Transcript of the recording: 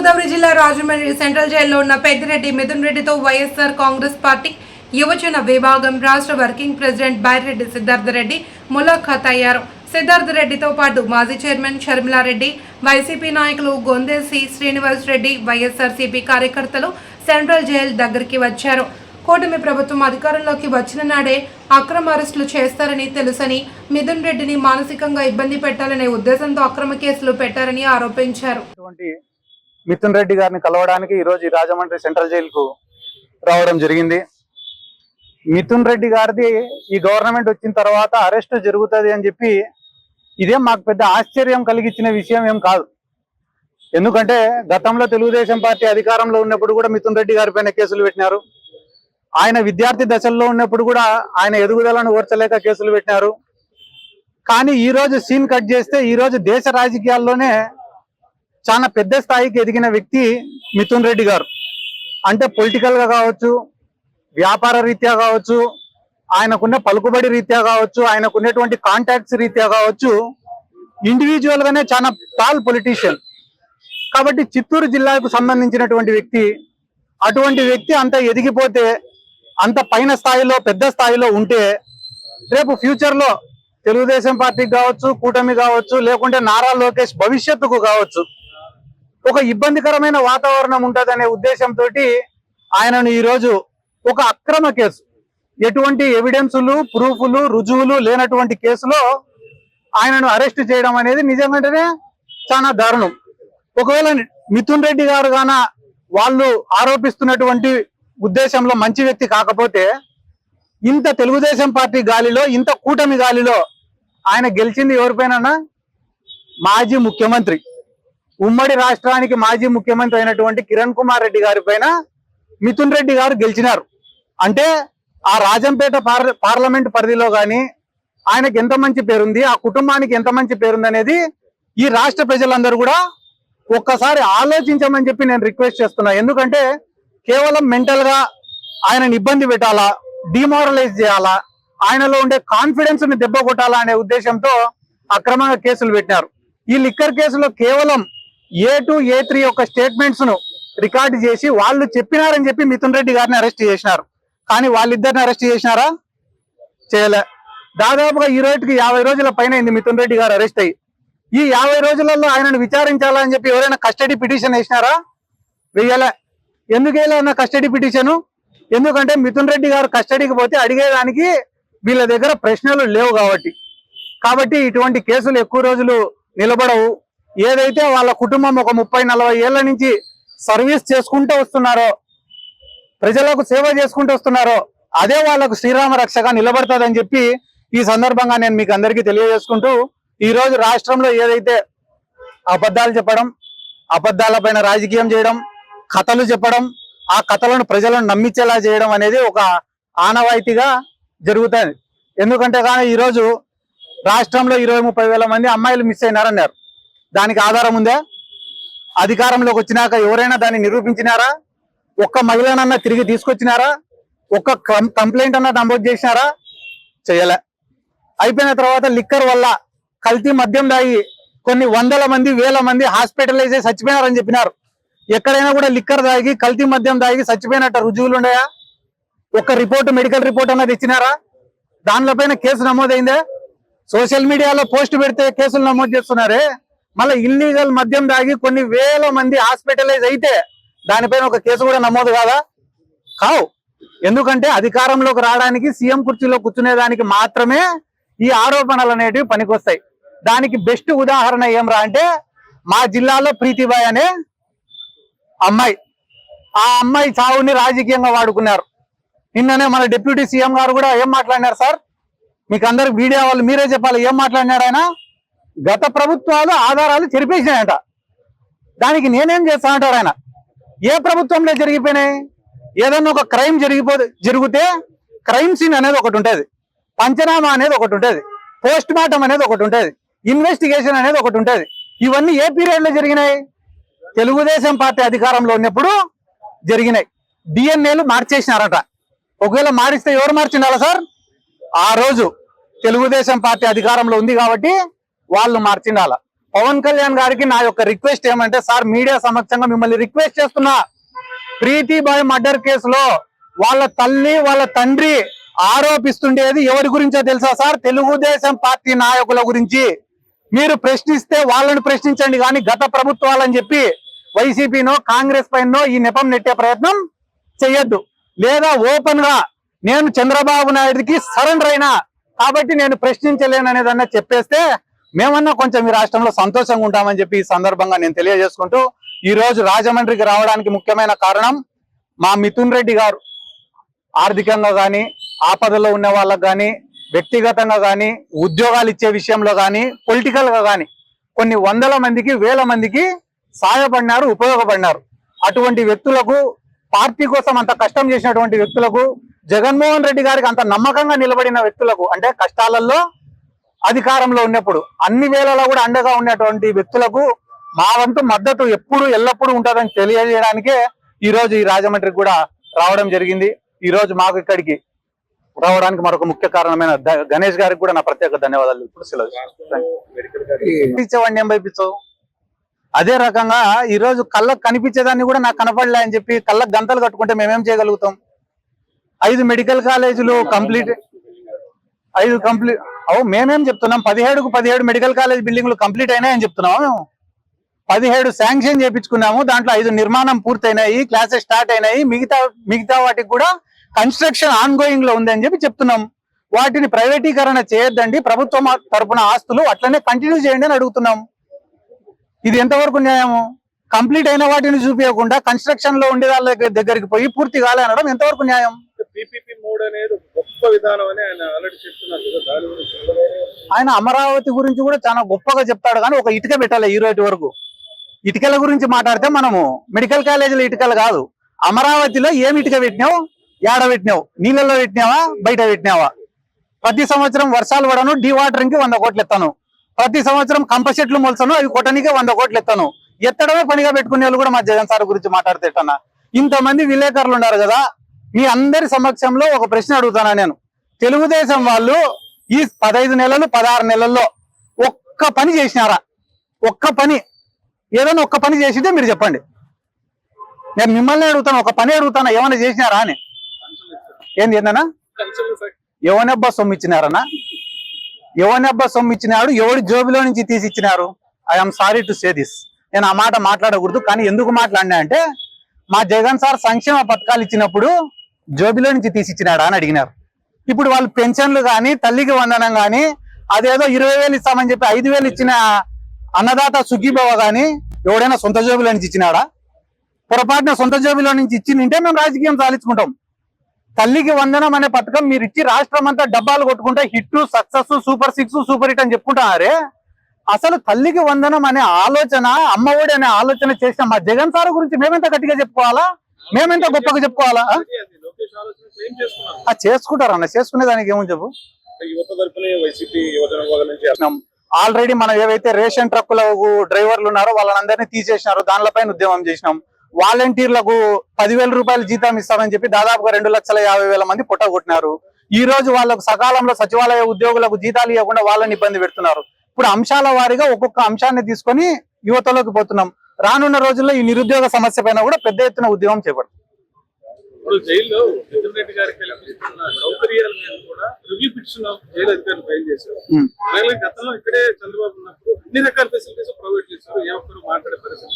తూర్పుగోదావరి జిల్లా రాజమండ్రి సెంట్రల్ జైల్లో ఉన్న పెద్దిరెడ్డి మిథున్ రెడ్డితో వైఎస్ఆర్ కాంగ్రెస్ పార్టీ యువజన విభాగం రాష్ట్ర వర్కింగ్ ప్రెసిడెంట్ బైరెడ్డి సిద్ధార్థ రెడ్డి ములాఖాత్ అయ్యారు సిద్ధార్థ రెడ్డితో పాటు మాజీ చైర్మన్ షర్మిలారెడ్డి వైసీపీ నాయకులు గొందేసి శ్రీనివాస్ రెడ్డి వైఎస్ఆర్సీపీ కార్యకర్తలు సెంట్రల్ జైలు దగ్గరికి వచ్చారు. కూటమి ప్రభుత్వం అధికారంలోకి వచ్చిన నాడే అక్రమ అరెస్టులు చేస్తారని తెలుసని మిథున్ రెడ్డిని మానసికంగా ఇబ్బంది పెట్టాలనే ఉద్దేశంతో అక్రమ కేసులు పెట్టారని ఆరోపించారు. మిథున్ రెడ్డి గారిని కలవడానికి ఈరోజు ఈ రాజమండ్రి సెంట్రల్ జైలుకు రావడం జరిగింది. మిథున్ రెడ్డి గారిది ఈ గవర్నమెంట్ వచ్చిన తర్వాత అరెస్ట్ జరుగుతుంది అని చెప్పి ఇదేం మాకు పెద్ద ఆశ్చర్యం కలిగించిన విషయం ఏం కాదు. ఎందుకంటే గతంలో తెలుగుదేశం పార్టీ అధికారంలో ఉన్నప్పుడు కూడా మిథున్ రెడ్డి గారి పైన కేసులు పెట్టినారు. ఆయన విద్యార్థి దశల్లో ఉన్నప్పుడు కూడా ఆయన ఎదుగుదలను ఓర్చలేక కేసులు పెట్టినారు. కానీ ఈ రోజు సీన్ కట్ చేస్తే ఈ రోజు దేశ రాజకీయాల్లోనే చాలా పెద్ద స్థాయికి ఎదిగిన వ్యక్తి మిథున్ రెడ్డి గారు. అంటే పొలిటికల్గా కావచ్చు వ్యాపార రీత్యా కావచ్చు ఆయనకున్న పలుకుబడి రీత్యా కావచ్చు ఆయనకున్నటువంటి కాంటాక్ట్స్ రీత్యా కావచ్చు ఇండివిజువల్ గానే చాలా టాల్ పొలిటీషియన్ కాబట్టి చిత్తూరు జిల్లాకు సంబంధించినటువంటి వ్యక్తి అటువంటి వ్యక్తి అంత ఎదిగిపోతే అంత పైన స్థాయిలో పెద్ద స్థాయిలో ఉంటే రేపు ఫ్యూచర్లో తెలుగుదేశం పార్టీకి కావచ్చు కూటమి కావచ్చు లేకుంటే నారా లోకేష్ భవిష్యత్తుకు కావచ్చు ఒక ఇబ్బందికరమైన వాతావరణం ఉంటదనే ఉద్దేశంతో ఆయనను ఈ రోజు ఒక అక్రమ కేసు. ఎటువంటి ఎవిడెన్సులు ప్రూఫ్లు రుజువులు లేనటువంటి కేసులో ఆయనను అరెస్ట్ చేయడం అనేది నిజంగానే చాలా దారుణం. ఒకవేళ మిథున్ రెడ్డి గారు గాన వాళ్ళు ఆరోపిస్తున్నటువంటి ఉద్దేశంలో మంచి వ్యక్తి కాకపోతే ఇంత తెలుగుదేశం పార్టీ గాలిలో ఇంత కూటమి గాలిలో ఆయన గెలిచింది ఎవరిపైన మాజీ ముఖ్యమంత్రి. ఉమ్మడి రాష్ట్రానికి మాజీ ముఖ్యమంత్రి అయినటువంటి కిరణ్ కుమార్ రెడ్డి గారి పైన మిథున్ రెడ్డి గారు గెలిచినారు. అంటే ఆ రాజంపేట పార్ పార్లమెంట్ పరిధిలో కానీ ఆయనకి ఎంత మంచి పేరుంది ఆ కుటుంబానికి ఎంత మంచి పేరుంది అనేది ఈ రాష్ట్ర ప్రజలందరూ కూడా ఒక్కసారి ఆలోచించమని చెప్పి నేను రిక్వెస్ట్ చేస్తున్నా. ఎందుకంటే కేవలం మెంటల్గా ఆయనని ఇబ్బంది పెట్టాలా డిమారలైజ్ చేయాలా ఆయనలో ఉండే కాన్ఫిడెన్స్ని దెబ్బ కొట్టాలా అనే ఉద్దేశంతో అక్రమంగా కేసులు పెట్టినారు. ఈ లిక్కర్ కేసులో కేవలం ఏ టూ ఏ త్రీ యొక్క స్టేట్మెంట్స్ను రికార్డు చేసి వాళ్ళు చెప్పినారని చెప్పి మిథున్ రెడ్డి గారిని అరెస్ట్ చేసినారు. కానీ వాళ్ళిద్దరిని అరెస్ట్ చేసినారా? చేయలే. దాదాపుగా ఈ రోజుకి యాభై రోజుల పైన అయింది మిథున్ రెడ్డి గారు అరెస్ట్ అయ్యి. ఈ యాభై రోజులలో ఆయనను విచారించాలని చెప్పి ఎవరైనా కస్టడీ పిటిషన్ వేసినారా? వెయ్యలే ఎందుకు వేయాలన్న కస్టడీ పిటిషన్ ఎందుకంటే మిథున్ రెడ్డి గారు కస్టడీకి పోతే అడిగేదానికి వీళ్ళ దగ్గర ప్రశ్నలు లేవు కాబట్టి. కాబట్టి ఇటువంటి కేసులు ఎక్కువ రోజులు నిలబడవు. ఏదైతే వాళ్ళ కుటుంబం ఒక ముప్పై నలభై ఏళ్ళ నుంచి సర్వీస్ చేసుకుంటూ వస్తున్నారో ప్రజలకు సేవ చేసుకుంటూ వస్తున్నారో అదే వాళ్ళకు శ్రీరామ రక్షగా నిలబడుతుందని చెప్పి ఈ సందర్భంగా నేను మీకు అందరికీ తెలియజేసుకుంటూ ఈరోజు రాష్ట్రంలో ఏదైతే అబద్ధాలు చెప్పడం అబద్ధాల పైన రాజకీయం చేయడం కథలు చెప్పడం ఆ కథలను ప్రజలను నమ్మించేలా చేయడం అనేది ఒక ఆనవాయితీగా జరుగుతుంది. ఎందుకంటే కానీ ఈరోజు రాష్ట్రంలో ఇరవై ముప్పై వేల మంది అమ్మాయిలు మిస్ అయినారన్నారు. దానికి ఆధారం ఉందా? అధికారంలోకి వచ్చినాక ఎవరైనా దాన్ని నిరూపించినారా? ఒక్క మహిళనన్నా తిరిగి తీసుకొచ్చినారా? ఒక్క కం- కంప్లైంట్ అన్నా నమోదు చేసినారా? చేయలే. అయిపోయిన తర్వాత లిక్కర్ వల్ల కల్తీ మద్యం దాగి కొన్ని వందల మంది వేల మంది హాస్పిటలైజ్ అయి చచ్చిపోయినారని చెప్పినారు. ఎక్కడైనా కూడా లిక్కర్ దాగి కల్తీ మద్యం దాగి చచ్చిపోయినట్టు రుజువులు ఉన్నాయా? ఒక్క రిపోర్ట్ మెడికల్ రిపోర్ట్ అన్నది ఇచ్చినారా దానిపైన కేసు నమోదైందే? సోషల్ మీడియాలో పోస్ట్ పెడితే కేసులు నమోదు చేస్తున్నారే? మళ్ళీ ఇల్లీగల్ మద్యం తాగి కొన్ని వేల మంది హాస్పిటలైజ్ అయితే దానిపైన ఒక కేసు కూడా నమోదు కాదా? కావు. ఎందుకంటే అధికారంలోకి రావడానికి సీఎం కుర్చీలో కూర్చునేదానికి మాత్రమే ఈ ఆరోపణలు అనేటివి పనికొస్తాయి. దానికి బెస్ట్ ఉదాహరణ ఏం రా అంటే మా జిల్లాలో ప్రీతిబాయ్ అనే అమ్మాయి. ఆ అమ్మాయి చావుని రాజకీయంగా వాడుకున్నారు. నిన్ననే మన డిప్యూటీ సీఎం గారు కూడా ఏం మాట్లాడినారు సార్? మీకు అందరు మీడియా వాళ్ళు మీరే చెప్పాలి ఏం మాట్లాడినాడు ఆయన? గత ప్రభుత్వాలు ఆధారాలు చెరిపేసినాయంట. దానికి నేనేం చేస్తా అంటారు ఆయన? ఏ ప్రభుత్వంలో జరిగిపోయినాయి? ఏదన్నా ఒక క్రైమ్ జరిగిపో జరిగితే క్రైమ్ సీన్ అనేది ఒకటి ఉంటుంది. పంచనామా అనేది ఒకటి ఉంటుంది. పోస్ట్ మార్టం అనేది ఒకటి ఉంటుంది. ఇన్వెస్టిగేషన్ అనేది ఒకటి ఉంటుంది. ఇవన్నీ ఏ పీరియడ్లో జరిగినాయి? తెలుగుదేశం పార్టీ అధికారంలో ఉన్నప్పుడు జరిగినాయి. డిఎన్ఏలు మార్చేసినారట. ఒకవేళ మారిస్తే ఎవరు మార్చిండాలా సార్? ఆ రోజు తెలుగుదేశం పార్టీ అధికారంలో ఉంది కాబట్టి వాళ్ళు మార్చిండాల. పవన్ కళ్యాణ్ గారికి నా యొక్క రిక్వెస్ట్ ఏమంటే సార్ మీడియా సమక్షంగా మిమ్మల్ని రిక్వెస్ట్ చేస్తున్నా. ప్రీతి బాయ్ మర్డర్ కేసులో వాళ్ళ తల్లి వాళ్ళ తండ్రి ఆరోపిస్తుండేది ఎవరి గురించో తెలుసా సార్? తెలుగుదేశం పార్టీ నాయకుల గురించి. మీరు ప్రశ్నిస్తే వాళ్ళని ప్రశ్నించండి కానీ గత ప్రభుత్వాలని చెప్పి వైసీపీనో కాంగ్రెస్ పైనో ఈ నెపం నెట్టే ప్రయత్నం చెయ్యొద్దు. లేదా ఓపెన్గా నేను చంద్రబాబు నాయుడికి సరెండర్ అయినా కాబట్టి నేను ప్రశ్నించలేననేదన్నా చెప్పేస్తే మేమన్నా కొంచెం ఈ రాష్ట్రంలో సంతోషంగా ఉంటామని చెప్పి ఈ సందర్భంగా నేను తెలియజేసుకుంటూ ఈ రోజు రాజమండ్రికి రావడానికి ముఖ్యమైన కారణం మా మిథున్ రెడ్డి గారు. ఆర్థికంగా కానీ ఆపదలో ఉన్న వాళ్ళకు కానీ వ్యక్తిగతంగా కానీ ఉద్యోగాలు ఇచ్చే విషయంలో కానీ పొలిటికల్గా కానీ కొన్ని వందల మందికి వేల మందికి సహాయపడినారు ఉపయోగపడినారు. అటువంటి వ్యక్తులకు పార్టీ కోసం అంత కష్టం చేసినటువంటి వ్యక్తులకు జగన్మోహన్ రెడ్డి గారికి అంత నమ్మకంగా నిలబడిన వ్యక్తులకు అంటే కష్టాలలో అధికారంలో ఉన్నప్పుడు అన్ని వేళలా కూడా అండగా ఉన్నటువంటి వ్యక్తులకు మా వంతు మద్దతు ఎప్పుడు ఎల్లప్పుడూ ఉంటుందని తెలియజేయడానికే ఈ రోజు ఈ రాజమండ్రికి కూడా రావడం జరిగింది. ఈ రోజు మాకు ఇక్కడికి రావడానికి మరొక ముఖ్య కారణమైన గణేష్ గారికి కూడా నా ప్రత్యేక ధన్యవాదాలు ఇప్పుడు సెలవు ఇచ్చేవాడిని ఏం పంపించవు అదే రకంగా ఈ రోజు కళ్ళకు కనిపించేదాన్ని కూడా నాకు కనపడలే అని చెప్పి కళ్ళకు గంతలు కట్టుకుంటే మేమేం చేయగలుగుతాం? ఐదు మెడికల్ కాలేజీలు కంప్లీట్ ఐదు కంప్లీట్ అవు మేమేం చెప్తున్నాం? పదిహేడుకు పదిహేడు మెడికల్ కాలేజ్ బిల్డింగ్లు కంప్లీట్ అయినాయని చెప్తున్నాము మేము పదిహేడు శాంక్షన్ చేపించుకున్నాము. దాంట్లో ఐదు నిర్మాణం పూర్తయినాయి. క్లాసెస్ స్టార్ట్ అయినాయి. మిగతా మిగతా వాటికి కూడా కన్స్ట్రక్షన్ ఆన్ గోయింగ్లో ఉంది అని చెప్పి చెప్తున్నాం. వాటిని ప్రైవేటీకరణ చేయొద్దండి. ప్రభుత్వం తరపున ఆస్తులు అట్లనే కంటిన్యూ చేయండి అని అడుగుతున్నాం. ఇది ఎంతవరకు న్యాయము? కంప్లీట్ అయిన వాటిని చూపించకుండా కన్స్ట్రక్షన్లో ఉండే వాళ్ళ దగ్గర- దగ్గరికి పోయి పూర్తి కాలే అనడం ఎంతవరకు న్యాయం? అనేది గొప్ప విధానం అని ఆయన ఆల్రెడీ చెప్తున్నారు కదా దాని గురించి ఆయన అమరావతి గురించి కూడా చాలా గొప్పగా చెప్తాడు కానీ ఒక ఇటుక పెట్టాలి ఈ రోజు వరకు. ఇటుకల గురించి మాట్లాడితే మనము మెడికల్ కాలేజీలో ఇటుకలు కాదు. అమరావతిలో ఏమి ఇటుక పెట్టినావు? ఏడ పెట్టినావు? నీళ్ళలో పెట్టినావా? బయట పెట్టినావా? ప్రతి సంవత్సరం వర్షాలు పడను డీ వాటరింగ్కి వంద కోట్లు ఎత్తాను. ప్రతి సంవత్సరం కంప చెట్లు మొలసను అవి కొట్టనికి వంద కోట్లు ఎత్తాను. ఎత్తడమే పనిగా పెట్టుకునే వాళ్ళు కూడా మా జగన్ సార్ గురించి మాట్లాడితే ఇంతమంది విలేకరులు ఉన్నారు కదా మీ అందరి సమక్షంలో ఒక ప్రశ్న అడుగుతానా నేను? తెలుగుదేశం వాళ్ళు ఈ పదహైదు నెలలు పదహారు నెలల్లో ఒక్క పని చేసినారా? ఒక్క పని. ఏదైనా ఒక్క పని చేసింటే మీరు చెప్పండి. నేను మిమ్మల్ని అడుగుతాను ఒక పని అడుగుతాను? ఏమైనా చేసినారా అని? ఏంది ఏందన్నా? ఎవనబ్బా సొమ్ము ఇచ్చినారనా ఎవనబ్బా సొమ్ము ఇచ్చినాడు? ఎవడి జోబిలో నుంచి తీసి ఇచ్చినారు? I'm sorry to say this నేను ఆ మాట మాట్లాడకూడదు కానీ ఎందుకు మాట్లాడినా అంటే మా జగన్ సార్ సంక్షేమ పథకాలు ఇచ్చినప్పుడు జోబిలో నుంచి తీసి ఇచ్చినాడా అని అడిగినారు. ఇప్పుడు వాళ్ళు పెన్షన్లు కానీ తల్లికి వందనం కానీ అదేదో ఇరవై వేలు ఇస్తామని చెప్పి ఐదు వేలు ఇచ్చిన అన్నదాత సుగ్గిబావ కానీ ఎవడైనా సొంత జోబిలో నుంచి ఇచ్చినాడా? పొరపాటున సొంత జోబిలో నుంచి ఇచ్చిందంటే మేము రాజకీయం సాధించుకుంటాం. తల్లికి వందనం అనే పథకం మీరు ఇచ్చి రాష్ట్రం అంతా డబ్బాలు కొట్టుకుంటే hit success super six super hit అని చెప్పుకుంటున్నారే? అసలు తల్లికి వందనం అనే ఆలోచన అమ్మఒడి అనే ఆలోచన చేసిన మా జగన్ సార్ గురించి మేమెంత గట్టిగా చెప్పుకోవాలా? మేమెంత గొప్పగా చెప్పుకోవాలా? చేసుకుంటారు అన్న. చేసుకునే దానికి ఏమని చెప్పు? ఆల్రెడీ మనం ఏవైతే రేషన్ ట్రక్కుల డ్రైవర్లు ఉన్నారో వాళ్ళందరినీ తీసేసినారో. దానిపైన ఉద్యమం చేసినాం. వాలంటీర్లకు పదివేల రూపాయలు జీతం ఇస్తామని చెప్పి దాదాపుగా రెండు లక్షల యాభై వేల మంది పుట్ట కొట్టినారు. ఈ రోజు వాళ్ళకు సకాలంలో సచివాలయ ఉద్యోగులకు జీతాలు ఇవ్వకుండా వాళ్ళని ఇబ్బంది పెడుతున్నారు. ఇప్పుడు అంశాల వారీగా ఒక్కొక్క అంశాన్ని తీసుకొని యువతలోకి పోతున్నాం. రానున్న రోజుల్లో ఈ నిరుద్యోగ సమస్య పైన కూడా పెద్ద ఎత్తున ఉద్యమం చేపడుతుంది. ఇప్పుడు జైల్లో మిథున్ రెడ్డి గారికి కల్పిస్తున్న సౌకర్యాల మీద కూడా రివ్యూ పిటిషన్ జైలు అధికారులు ఫైల్ చేశారు. అలాగే గతంలో ఇక్కడే చంద్రబాబు ఉన్నప్పుడు అన్ని రకాల ఫెసిలిటీస్ ప్రొవైడ్ చేశారు. ఏ ఒక్కరు మాట్లాడే పరిస్థితి